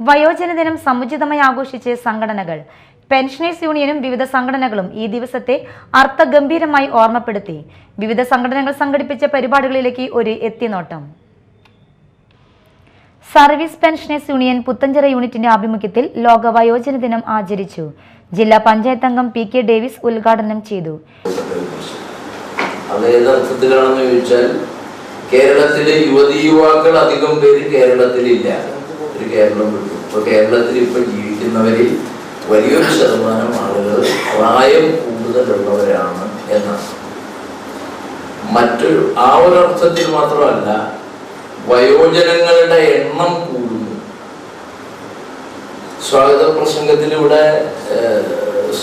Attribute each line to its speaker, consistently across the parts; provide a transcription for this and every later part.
Speaker 1: വയോജന ദിനം സമുചിതമായി ആഘോഷിച്ച് സംഘടനകൾ പെൻഷനേഴ്സ് യൂണിയനും വിവിധ സംഘടനകളും ഈ ദിവസത്തെ അർത്ഥഗംഭീരമായി ഓർമ്മപ്പെടുത്തി. വിവിധ സംഘടനകൾ സംഘടിപ്പിച്ച പരിപാടികളിലേക്ക് ഒരു എത്തിനോട്ടം. സർവീസ് പെൻഷനേഴ്സ് യൂണിയൻ പുത്തഞ്ചിറ യൂണിറ്റിന്റെ ആഭിമുഖ്യത്തിൽ ലോക വയോജന ദിനം ആചരിച്ചു. ജില്ലാ പഞ്ചായത്ത് അംഗം പി കെ ഡേവിസ് ഉദ്ഘാടനം ചെയ്തു.
Speaker 2: കേരളത്തിലെ യുവതി യുവാക്കൾ അധികം പേര് കേരളത്തിലില്ല. ഒരു കേരളം കിട്ടും ഇപ്പൊ കേരളത്തിൽ ഇപ്പൊ ജീവിക്കുന്നവരിൽ വലിയൊരു ശതമാനം ആളുകൾ പ്രായം കൂടുതലുള്ളവരാണ് എന്നാണ്. മറ്റൊരു ആ ഒരു അർത്ഥത്തിൽ മാത്രമല്ല വയോജനങ്ങളുടെ എണ്ണം കൂടുന്നു. സ്വാഗത പ്രസംഗത്തിലൂടെ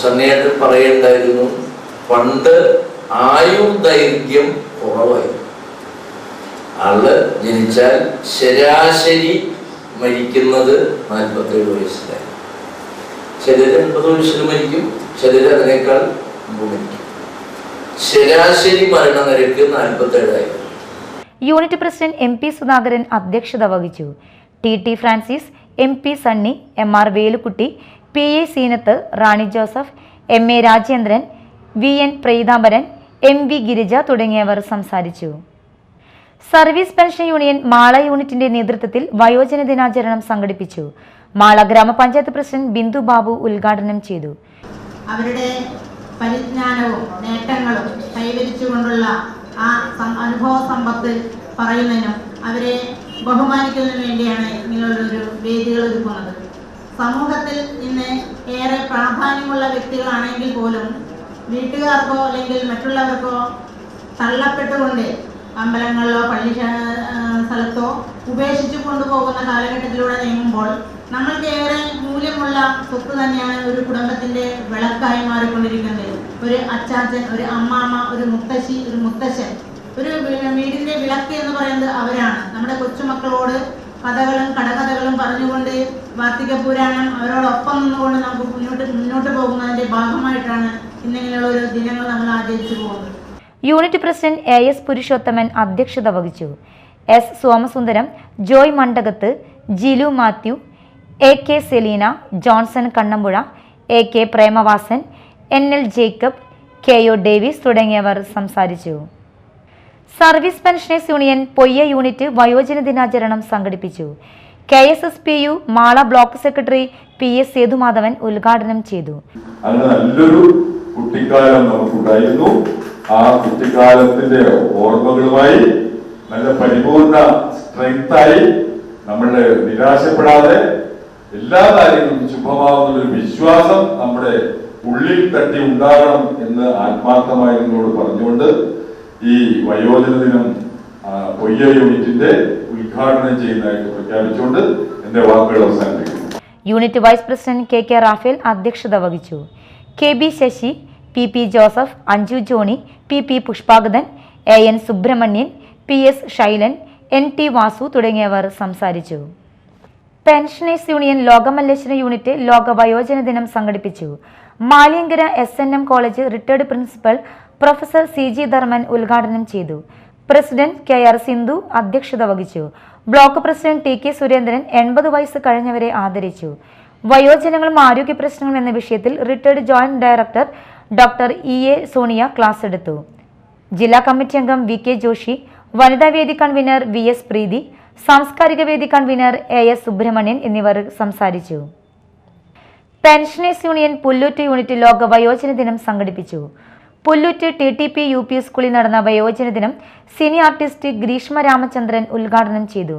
Speaker 2: സണ്ണിയായിട്ട് പറയണ്ടായിരുന്നു പണ്ട് ആയുർദൈർഘ്യം കുറവായിരുന്നു. ആൾ ജനിച്ചാൽ ശരാശരി മരിക്കുന്നത് നാൽപ്പത്തേഴ് വയസ്സിലായി. ചിലർ എൺപത് വയസ്സിൽ മരിക്കും ചിലർ അതിനേക്കാൾ മരിക്കും. ശരാശരി മരണനിരക്ക് നാൽപ്പത്തേഴായിരുന്നു
Speaker 1: unit president M P Sudhakaran അധ്യക്ഷത വഹിച്ചു. T T Francis M P Sunny M R Velukkutty P A Seenath Rani Joseph M A Rajendran V N Preethambaran M V Girija തുടങ്ങിയവർ സംസാരിച്ചു. സർവീസ് പെൻഷൻ യൂണിയൻ മാള യൂണിറ്റിന്റെ നേതൃത്വത്തിൽ വയോജന ദിനാചരണം സംഘടിപ്പിച്ചു. മാള ഗ്രാമപഞ്ചായത്ത് പ്രസിഡന്റ് ബിന്ദു ബാബു ഉദ്ഘാടനം ചെയ്തു.
Speaker 3: അവരുടെ പരിജ്ഞാനവും നേട്ടങ്ങളും കൈവരിച്ചുകൊണ്ടുള്ള ആ അനുഭവ സമ്പത്ത് പറയുന്നതിനും അവരെ ബഹുമാനിക്കുന്നതിനും വേണ്ടിയാണ് ഇങ്ങനെയുള്ളൊരു വേദികൾ ഒരുക്കുന്നത്. സമൂഹത്തിൽ ഇന്ന് ഏറെ പ്രാധാന്യമുള്ള വ്യക്തികളാണെങ്കിൽ പോലും വീട്ടുകാർക്കോ അല്ലെങ്കിൽ മറ്റുള്ളവർക്കോ തള്ളപ്പെട്ടുകൊണ്ട് അമ്പലങ്ങളിലോ പള്ളി സ്ഥലത്തോ ഉപേക്ഷിച്ചു കൊണ്ടുപോകുന്ന കാലഘട്ടത്തിലൂടെ നീങ്ങുമ്പോൾ നമ്മൾക്ക് ഏറെ മൂല്യമുള്ള സ്വത്ത് തന്നെയാണ് ഒരു കുടുംബത്തിന്റെ വിളക്കായി മാറിക്കൊണ്ടിരിക്കുന്നത്. ഒരു അച്ചാച്ചൻ ഒരു അമ്മാമ്മ ഒരു മുത്തശ്ശി ഒരു മുത്തശ്ശൻ. ഒരു വീടിന്റെ വിളക്ക് എന്ന് പറയുന്നത് അവരാണ്. നമ്മുടെ കൊച്ചുമക്കളോട് കഥകളും കടകഥകളും പറഞ്ഞുകൊണ്ട് വാർത്തിക പുരാണം അവരോടൊപ്പം നിന്നുകൊണ്ട് നമുക്ക് മുന്നോട്ട് മുന്നോട്ട് പോകുന്നതിന്റെ ഭാഗമായിട്ടാണ് ഇന്നിങ്ങനെയുള്ള ഒരു ദിനങ്ങൾ നമ്മൾ ആചരിച്ചു പോകുന്നത്.
Speaker 1: Unit president A S Purushothaman അധ്യക്ഷത വഹിച്ചു. S Somasundaram Joy Mandakath Jilu Mathew A K Seleena Johnson Kannampuzha A K Premavasan N L Jacob K O Davis തുടങ്ങിയവർ സംസാരിച്ചു. Service pensioners union Poyya unit വയോജന ദിനാചരണം സംഘടിപ്പിച്ചു. K S S P U Mala block secretary P S Sethumadhavan ഉദ്ഘാടനം ചെയ്തു.
Speaker 4: കുട്ടിക്കാലം നമുക്കുണ്ടായിരുന്നു. ആ കുട്ടിക്കാലത്തിന്റെ ഓർമ്മകളുമായി നല്ല പരിപൂർണ സ്ട്രെങ്തായി നമ്മൾ നിരാശപ്പെടാതെ എല്ലാ കാര്യങ്ങളും ശുഭമാകുന്ന ഒരു വിശ്വാസം നമ്മുടെ ഉള്ളിൽ തട്ടി ഉണ്ടാകണം എന്ന് ആത്മാർത്ഥമായി നിങ്ങളോട് പറഞ്ഞുകൊണ്ട് ഈ വയോജന ദിനം പൊയ്യ യൂണിറ്റിന്റെ ഉദ്ഘാടനം ചെയ്യുന്നതായിട്ട് പ്രഖ്യാപിച്ചുകൊണ്ട് എന്റെ വാക്കുകൾ അവസാനിപ്പിക്കുന്നു.
Speaker 1: Unit vice president K K Raphael അധ്യക്ഷത വഹിച്ചു. K B Sasi P P Joseph Anju Johny P P Pushpangathan A N Subramanian P S Shailan N T Vasu തുടങ്ങിയവർ സംസാരിച്ചു. പെൻഷനേഴ്സ് യൂണിയൻ ലോകമല്ലേശ്വര യൂണിറ്റ് ലോക വയോജന ദിനം സംഘടിപ്പിച്ചു. Maliyankara S N M college retired principal professor C G Dharman ഉദ്ഘാടനം ചെയ്തു. President K R Sindhu അധ്യക്ഷത വഹിച്ചു. Block president T K Surendran എൺപത് വയസ്സ് കഴിഞ്ഞവരെ ആദരിച്ചു. വയോജനങ്ങളും ആരോഗ്യ പ്രശ്നങ്ങളും എന്ന വിഷയത്തിൽ retired joint director doctor E A Sonia class എടുത്തു. ജില്ലാ കമ്മിറ്റി അംഗം വി കെ ജോഷി വനിതാ വേദി കൺവീനർ വി എസ് പ്രീതി സാംസ്കാരിക വേദി കൺവീനർ എ എസ് സുബ്രഹ്മണ്യൻ എന്നിവർ സംസാരിച്ചു. പെൻഷനേഴ്സ് യൂണിയൻ പുല്ലൂറ്റ് യൂണിറ്റ് ലോക വയോജന ദിനം സംഘടിപ്പിച്ചു. Pullut T T P U P സ്കൂളിൽ നടന്ന വയോജന ദിനം സിനി ആർട്ടിസ്റ്റ് ഗ്രീഷ്മ രാമചന്ദ്രൻ ഉദ്ഘാടനം ചെയ്തു.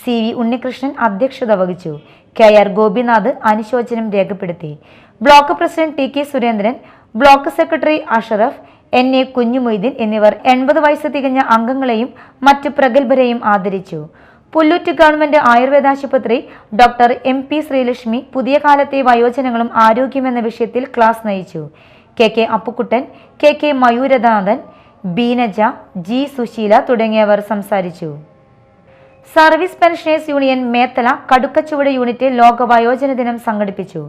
Speaker 1: സി വി ഉണ്ണികൃഷ്ണൻ അധ്യക്ഷത വഹിച്ചു. കെ ആർ ഗോപിനാഥ് അനുശോചനം രേഖപ്പെടുത്തി. Block president T K Surendran block secretary Ashraf N A Kunjumoideen എന്നിവർ എൺപത് വയസ്സ് തികഞ്ഞ അംഗങ്ങളെയും മറ്റ് പ്രഗത്ഭരെയും ആദരിച്ചു. പുല്ലൂറ്റ് ഗവൺമെന്റ് ആയുർവേദ ആശുപത്രി ഡോക്ടർ എം പി ശ്രീലക്ഷ്മി പുതിയ കാലത്തെ വയോജനങ്ങളും ആരോഗ്യം എന്ന വിഷയത്തിൽ ക്ലാസ് നയിച്ചു. K K Appukuttan K K Mayuranathan Beenaja G Susheela തുടങ്ങിയവർ സംസാരിച്ചു. Service pensioners union Methala Kadukkachuvadu unit ലോക വയോജന ദിനം സംഘടിപ്പിച്ചു.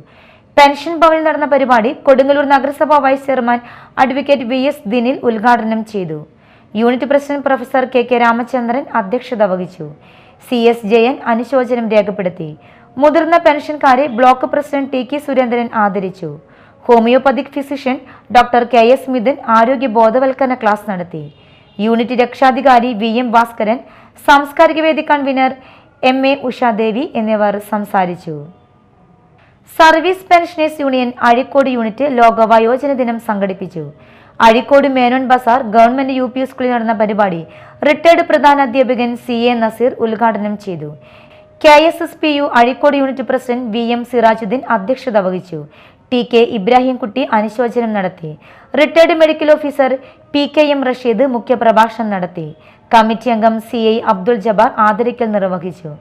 Speaker 1: പെൻഷൻ ഭവനിൽ നടന്ന പരിപാടി കൊടുങ്ങല്ലൂർ നഗരസഭാ vice chairman advocate V S Dinil ഉദ്ഘാടനം ചെയ്തു. Unit president professor K K Ramachandran അധ്യക്ഷത വഹിച്ചു. സി എസ് ജയൻ അനുശോചനം രേഖപ്പെടുത്തി. മുതിർന്ന പെൻഷൻകാരെ block president T K Surendran ആദരിച്ചു. Homoeopathic physician doctor K S Mithun ആരോഗ്യ ബോധവൽക്കരണ ക്ലാസ് നടത്തി. യൂണിറ്റ് രക്ഷാധികാരി വി എം ഭാസ്കരൻ സാംസ്കാരിക വേദി കൺവീനർ എം എ ഉഷാദേവി എന്നിവർ സംസാരിച്ചു. Service pensioners union Azhikode unit ലോക വയോജന ദിനം സംഘടിപ്പിച്ചു. Azhikode Menon Bazar government U P school നടന്ന പരിപാടി റിട്ടയർഡ് പ്രധാന അധ്യാപകൻ സി എ നസീർ ഉദ്ഘാടനം ചെയ്തു. K S S P U Azhikode unit president V M Sirajuddin അധ്യക്ഷത വഹിച്ചു. ടി കെ ഇബ്രാഹിംകുട്ടി അനുശോചനം നടത്തി. Retired medical officer P K M Rasheed മുഖ്യപ്രഭാഷണം നടത്തി. കമ്മിറ്റി അംഗം സി ഐ അബ്ദുൾ ജബാർ ആദരിക്കൽ നിർവഹിച്ചു.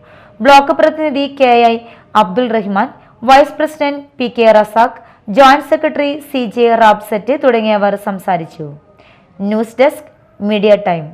Speaker 1: ബ്ലോക്ക് പ്രതിനിധി K I Abdul Rahman vice president P K Razak joint secretary C J റാബ്സെറ്റ് തുടങ്ങിയവർ സംസാരിച്ചു. News desk media time.